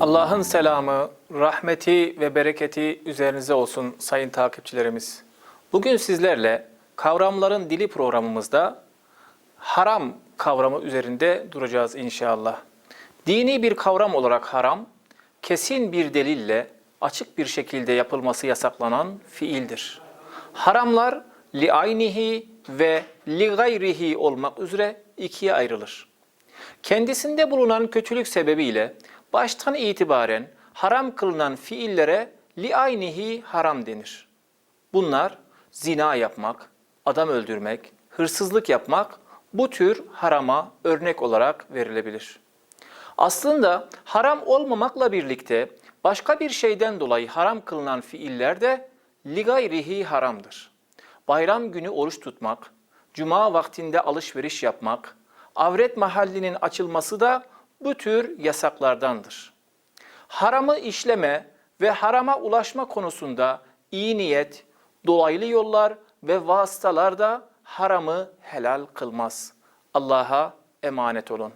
Allah'ın selamı, rahmeti ve bereketi üzerinize olsun sayın takipçilerimiz. Bugün sizlerle kavramların dili programımızda haram kavramı üzerinde duracağız inşallah. Dini bir kavram olarak haram, kesin bir delille açık bir şekilde yapılması yasaklanan fiildir. Haramlar li aynihi ve li gayrihi olmak üzere ikiye ayrılır. Kendisinde bulunan kötülük sebebiyle baştan itibaren haram kılınan fiillere li aynihi haram denir. Bunlar zina yapmak, adam öldürmek, hırsızlık yapmak bu tür harama örnek olarak verilebilir. Aslında haram olmamakla birlikte başka bir şeyden dolayı haram kılınan fiiller de li gayrihi haramdır. Bayram günü oruç tutmak, cuma vaktinde alışveriş yapmak, avret mahallinin açılması da bu tür yasaklardandır. Haramı işleme ve harama ulaşma konusunda iyi niyet, dolaylı yollar ve vasıtalar da haramı helal kılmaz. Allah'a emanet olun.